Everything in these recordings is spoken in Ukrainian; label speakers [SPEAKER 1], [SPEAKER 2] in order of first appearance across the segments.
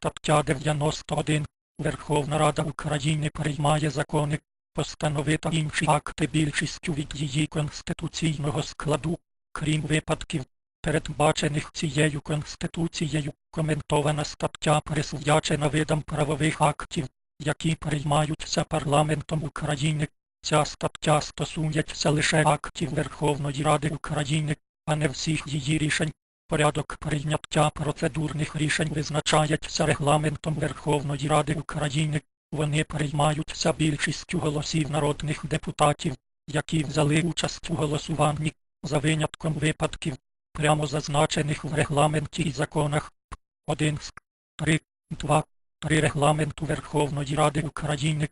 [SPEAKER 1] стаття 91. Верховна Рада України приймає закони, постанови та інші акти більшістю від її конституційного складу, крім випадків, передбачених цією Конституцією, коментована стаття присвячена видам правових актів, які приймаються парламентом України. Ця стаття стосується лише актів Верховної Ради України, а не всіх її рішень. Порядок прийняття процедурних рішень визначається регламентом Верховної Ради України. Вони приймаються більшістю голосів народних депутатів, які взяли участь у голосуванні, за винятком випадків, прямо зазначених в регламенті і законах. 1 з 3, 2, 3 регламенту Верховної Ради України.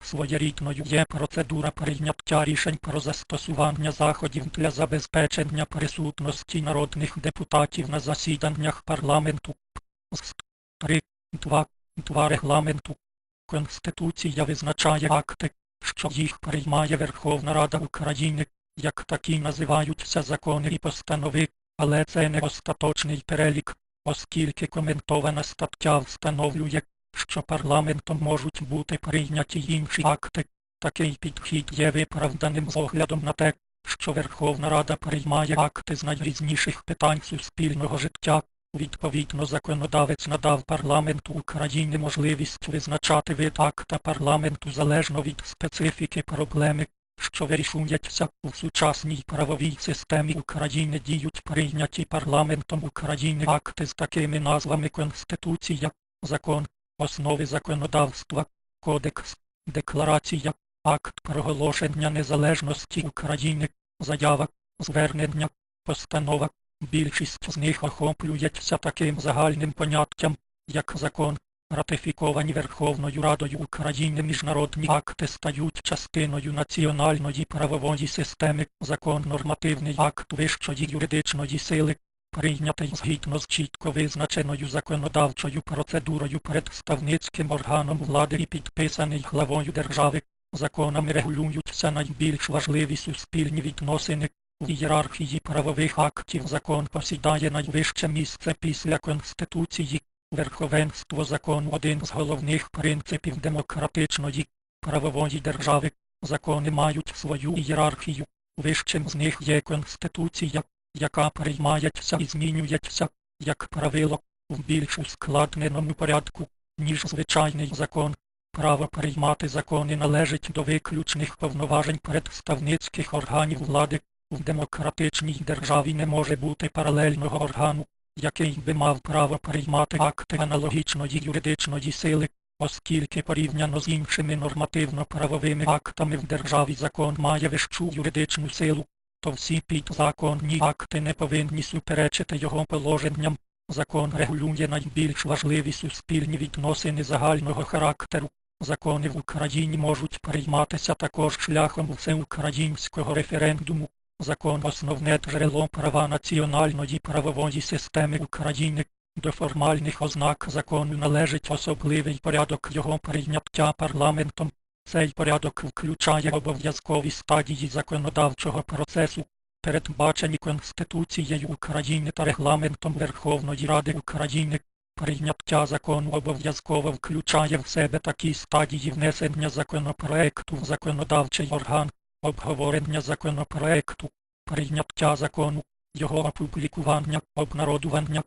[SPEAKER 1] Своєрідною є процедура прийняття рішень про застосування заходів для забезпечення присутності народних депутатів на засіданнях парламенту. З 3, 2, 2 регламенту. Конституція визначає акти, що їх приймає Верховна Рада України, як такі називаються закони і постанови, але це не остаточний перелік, оскільки коментована стаття встановлює, що парламентом можуть бути прийняті інші акти. Такий підхід є виправданим з оглядом на те, що Верховна Рада приймає акти з найрізніших питань суспільного життя. Відповідно, законодавець надав парламенту України можливість визначати вид акта парламенту залежно від специфіки проблеми, що вирішується у сучасній правовій системі України діють прийняті парламентом України акти з такими назвами Конституція, закон, основи законодавства, кодекс, декларація, акт проголошення незалежності України, заява, звернення, постанова. Більшість з них охоплюється таким загальним поняттям, як закон. Ратифіковані Верховною Радою України міжнародні акти стають частиною національної правової системи, закон нормативний акт вищої юридичної сили, прийнятий згідно з чітко визначеною законодавчою процедурою представницьким органом влади і підписаний главою держави. Законами регулюються найбільш важливі суспільні відносини. В ієрархії правових актів закон посідає найвище місце після Конституції. Верховенство закону один з головних принципів демократичної правової держави. Закони мають свою ієрархію. Вищим з них є Конституція, яка приймається і змінюється, як правило, в більш ускладненому порядку, ніж звичайний закон. Право приймати закони належить до виключних повноважень представницьких органів влади. В демократичній державі не може бути паралельного органу, який би мав право приймати акти аналогічної юридичної сили, оскільки порівняно з іншими нормативно-правовими актами в державі закон має вищу юридичну силу, то всі підзаконні акти не повинні суперечити його положенням. Закон регулює найбільш важливі суспільні відносини загального характеру. Закони в Україні можуть прийматися також шляхом всеукраїнського референдуму. Закон основне джерело права національної правової системи України. До формальних ознак закону належить особливий порядок його прийняття парламентом. Цей порядок включає обов'язкові стадії законодавчого процесу, передбачені Конституцією України та регламентом Верховної Ради України. Прийняття закону обов'язково включає в себе такі стадії внесення законопроекту в законодавчий орган, обговорення законопроекту, прийняття закону, його опублікування, обнародування.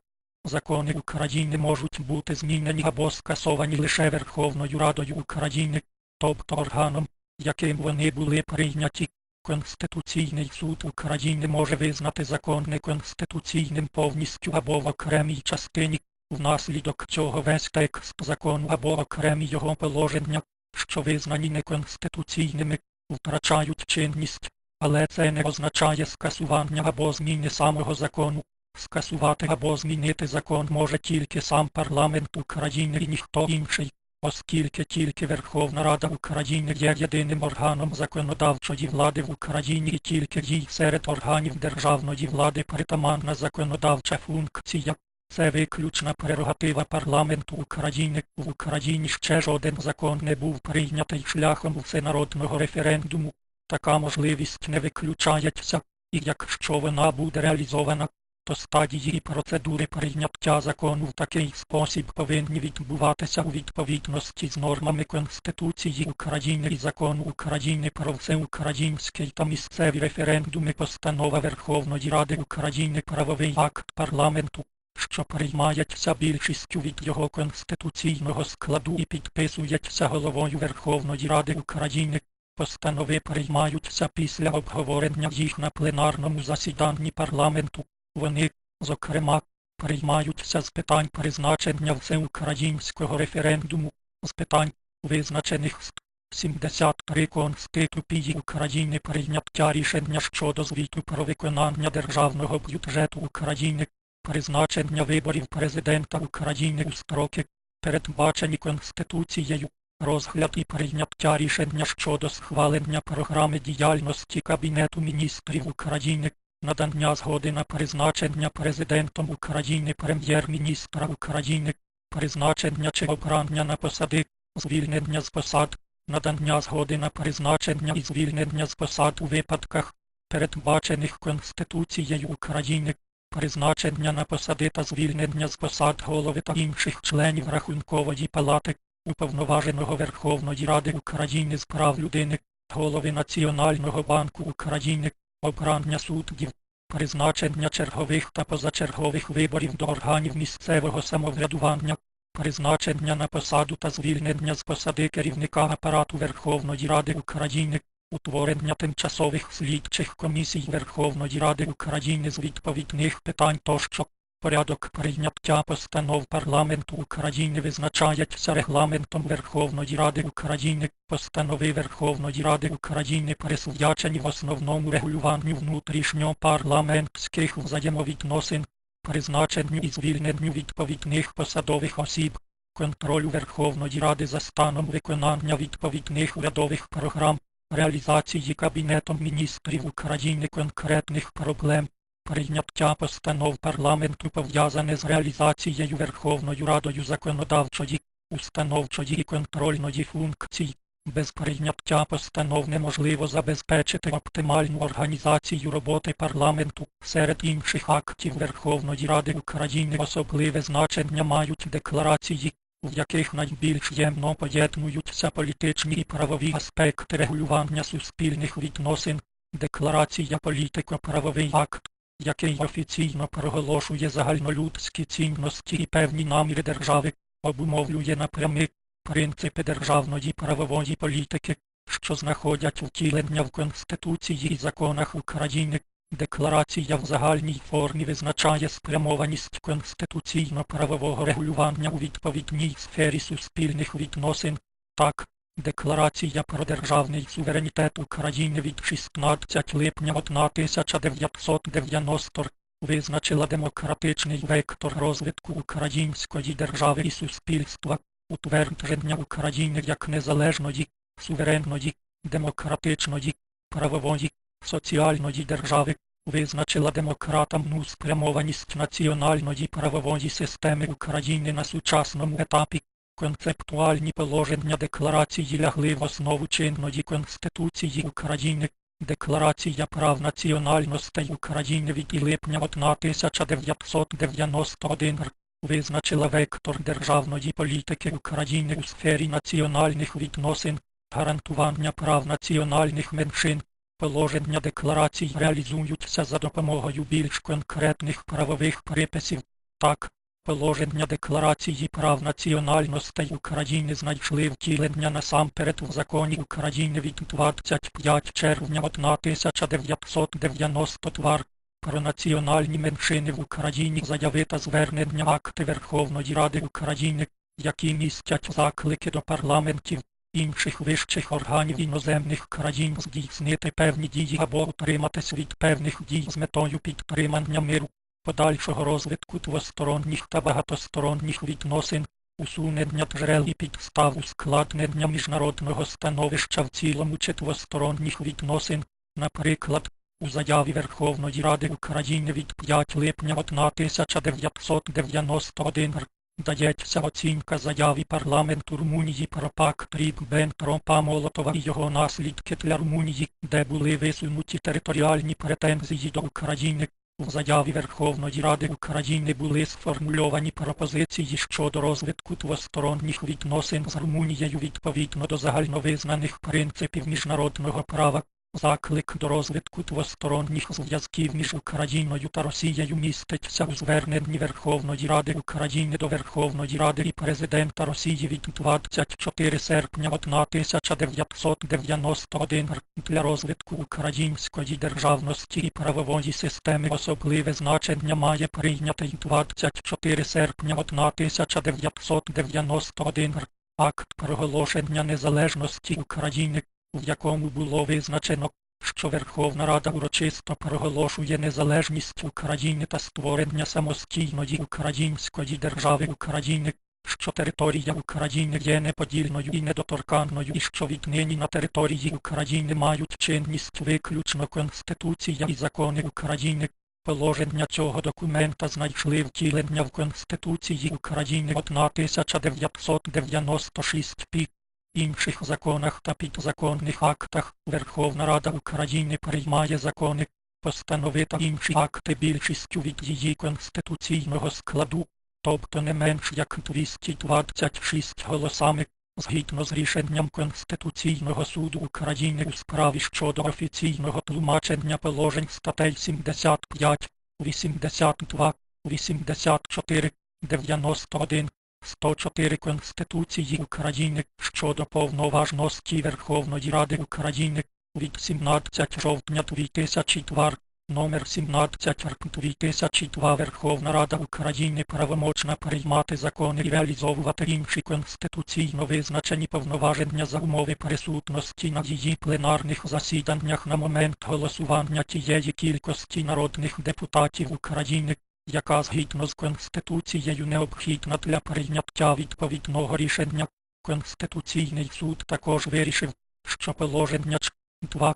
[SPEAKER 1] Закони України можуть бути змінені або скасовані лише Верховною Радою України, тобто органом, яким вони були прийняті. Конституційний суд України може визнати закон неконституційним повністю або в окремій частині, внаслідок чого весь текст закону або окремі його положення, що визнані неконституційними, втрачають чинність, але це не означає скасування або зміни самого закону. Скасувати або змінити закон може тільки сам парламент України і ніхто інший, оскільки тільки Верховна Рада України є єдиним органом законодавчої влади в Україні і тільки їй серед органів державної влади притаманна законодавча функція. Це виключна прерогатива парламенту України. В Україні ще жоден закон не був прийнятий шляхом всенародного референдуму. Така можливість не виключається, і якщо вона буде реалізована, то стадії процедури прийняття закону в такий спосіб повинні відбуватися у відповідності з нормами Конституції України і закону України про всеукраїнський та місцеві референдуми постанова Верховної Ради України правовий акт парламенту, що приймається більшістю від його конституційного складу і підписується головою Верховної Ради України. Постанови приймаються після обговорення їх на пленарному засіданні парламенту. Вони, зокрема, приймаються з питань призначення всеукраїнського референдуму, з питань, визначених з 73 Конституції України прийняття рішення щодо звіту про виконання державного бюджету України, призначення виборів президента України у строки, передбачені Конституцією, розгляд і прийняття рішення щодо схвалення програми діяльності Кабінету міністрів України, надання згоди на призначення президентом України прем'єр-міністра України, призначення чи обрання на посади, звільнення з посад, надання згоди на призначення і звільнення з посад у випадках, передбачених Конституцією України, призначення на посади та звільнення з посад голови та інших членів Рахункової палати, Уповноваженого Верховної Ради України з прав людини, голови Національного банку України, обрання суддів, призначення чергових та позачергових виборів до органів місцевого самоврядування, призначення на посаду та звільнення з посади керівника апарату Верховної Ради України, утворення тимчасових слідчих комісій Верховної Ради України з відповідних питань тощо. Порядок прийняття постанов парламенту України визначається регламентом Верховної Ради України. Постанови Верховної Ради України присвячені в основному регулюванню внутрішньопарламентських взаємовідносин, призначенню і звільненню відповідних посадових осіб, контролю Верховної Ради за станом виконання відповідних урядових програм, реалізації Кабінетом міністрів України конкретних проблем. Прийняття постанов парламенту пов'язане з реалізацією Верховною Радою законодавчої, установчої і контрольної функцій. Без прийняття постанов неможливо забезпечити оптимальну організацію роботи парламенту. Серед інших актів Верховної Ради України особливе значення мають декларації, в яких найбільш ємно поєднуються політичні і правові аспекти регулювання суспільних відносин. Декларація політико-правовий акт який офіційно проголошує загальнолюдські цінності і певні наміри держави, обумовлює напрями принципи державної правової політики, що знаходять втілення в Конституції і законах України. Декларація в загальній формі визначає спрямованість конституційно-правового регулювання у відповідній сфері суспільних відносин. Так, Декларація про державний суверенітет України від 16 липня 1990 визначила демократичний вектор розвитку української держави і суспільства, утвердження України як незалежної, суверенної, демократичної, правової, соціальної держави, визначила демократам спрямованість національної правової системи України на сучасному етапі. Концептуальні положення декларації лягли в основу чинної Конституції України. Декларація прав національностей України від липня 1991 визначила вектор державної політики України у сфері національних відносин, гарантування прав національних меншин. Положення декларацій реалізуються за допомогою більш конкретних правових приписів. Так, Положення Декларації прав національностей України знайшли втілення насамперед в законі України від 25 червня 1992 про національні меншини в Україні заяви та звернення акти Верховної Ради України, які містять заклики до парламентів, інших вищих органів іноземних країн здійснити певні дії або утриматись від певних дій з метою підтримання миру подальшого розвитку двосторонніх та багатосторонніх відносин, усунення джерел і підстав ускладнення міжнародного становища в цілому чи двосторонніх відносин, наприклад, у заяві Верховної Ради України від 5 липня 1991 р. Дається оцінка заяві парламенту Румунії про пакт Ріббентропа Молотова і його наслідки для Румунії, де були висунуті територіальні претензії до України, В заяві Верховної Ради України були сформульовані пропозиції щодо розвитку двосторонніх відносин з Румунією відповідно до загальновизнаних принципів міжнародного права. Заклик до розвитку двосторонніх зв'язків між Україною та Росією міститься у зверненні Верховної Ради України до Верховної Ради і Президента Росії від 24 серпня 1991 для розвитку української державності і правової системи особливе значення має прийнятий 24 серпня 1991. Акт проголошення незалежності України в якому було визначено, що Верховна Рада урочисто проголошує незалежність України та створення самостійної української держави України, що територія України є неподільною і недоторканною і що віднині на території України мають чинність виключно Конституція і закони України. Положення цього документа знайшли втілення в Конституції України 1996 пі інших законах та підзаконних актах. Верховна Рада України приймає закони, постанови та інші акти більшістю від її конституційного складу, тобто не менш як 226 голосами, згідно з рішенням Конституційного суду України у справі щодо офіційного тлумачення положень статей 75, 82, 84, 91, 104 Конституції України щодо повноважності Верховної Ради України від 17 жовтня 2002, номер 17 РК 2002 Верховна Рада України правомочна приймати закони і реалізовувати інші конституційно визначені повноваження за умови присутності на її пленарних засіданнях на момент голосування тієї кількості народних депутатів України, яка згідно з Конституцією необхідна для прийняття відповідного рішення. Конституційний суд також вирішив, що положення Ч 2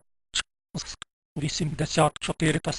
[SPEAKER 1] з 84 та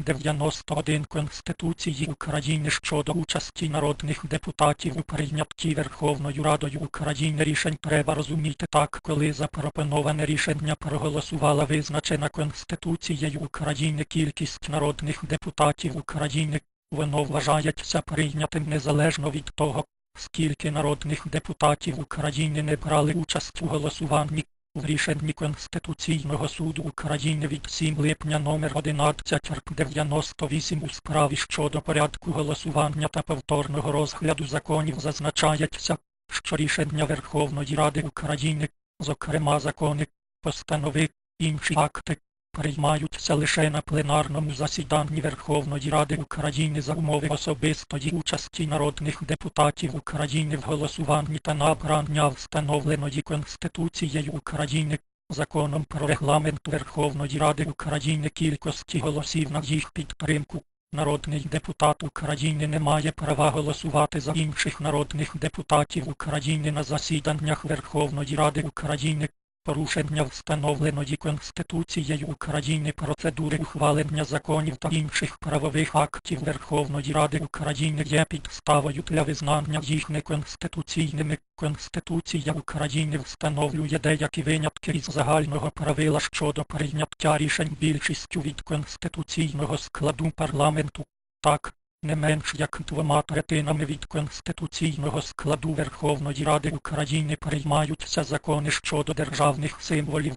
[SPEAKER 1] 91 Конституції України щодо участі народних депутатів у прийнятті Верховною Радою України рішень треба розуміти так, коли запропоноване рішення проголосувала визначена Конституцією України кількість народних депутатів України, воно вважається прийнятим незалежно від того, скільки народних депутатів України не брали участь у голосуванні. В рішенні Конституційного суду України від 7 липня номер 11 98 у справі щодо порядку голосування та повторного розгляду законів зазначається, що рішення Верховної Ради України, зокрема закони, постанови, інші акти, приймаються лише на пленарному засіданні Верховної Ради України за умови особистої участі народних депутатів України в голосуванні та набрання встановленої Конституцією України, законом про регламент Верховної Ради України кількості голосів на їх підтримку. Народний депутат України не має права голосувати за інших народних депутатів України на засіданнях Верховної Ради України, порушення встановленої Конституцією України процедури ухвалення законів та інших правових актів Верховної Ради України є підставою для визнання їх неконституційними. Конституція України встановлює деякі винятки із загального правила щодо прийняття рішень більшістю від конституційного складу парламенту. Так, не менш як двома третинами від конституційного складу Верховної Ради України приймаються закони щодо державних символів.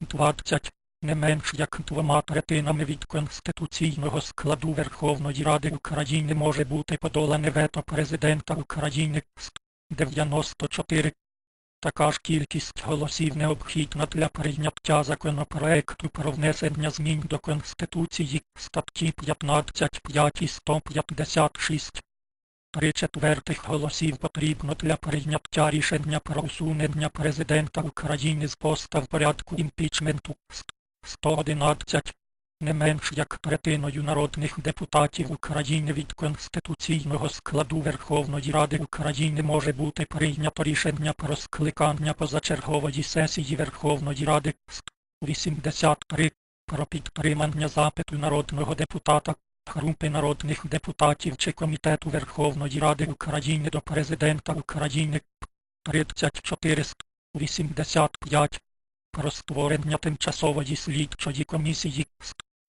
[SPEAKER 1] 20. Не менш як двома третинами від конституційного складу Верховної Ради України може бути подолане вето президента України. 94. Така ж кількість голосів необхідна для прийняття законопроекту про внесення змін до Конституції статті 15 5 і 156. Три четвертих голосів потрібно для прийняття рішення про усунення президента України з поста в порядку імпічменту. 111. Не менш як третиною народних депутатів України від конституційного складу Верховної Ради України може бути прийнято рішення про скликання позачергової сесії Верховної Ради 83 про підтримання запиту народного депутата, групи народних депутатів чи комітету Верховної Ради України до Президента України 34 85 про створення тимчасової слідчої комісії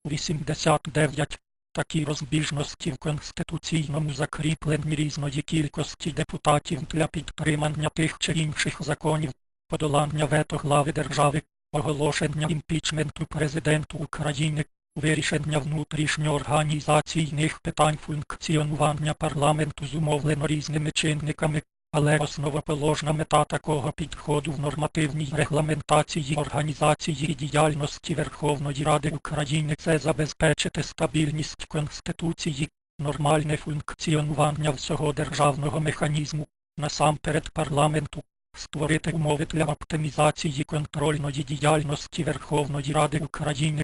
[SPEAKER 1] 89. такі розбіжності в конституційному закріпленні різної кількості депутатів для підтримання тих чи інших законів, подолання вето глави держави, оголошення імпічменту президенту України, вирішення внутрішньоорганізаційних питань функціонування парламенту зумовлено різними чинниками, але основоположна мета такого підходу в нормативній регламентації організації діяльності Верховної Ради України це забезпечити стабільність Конституції, нормальне функціонування всього державного механізму, насамперед парламенту, створити умови для оптимізації контрольної діяльності Верховної Ради України,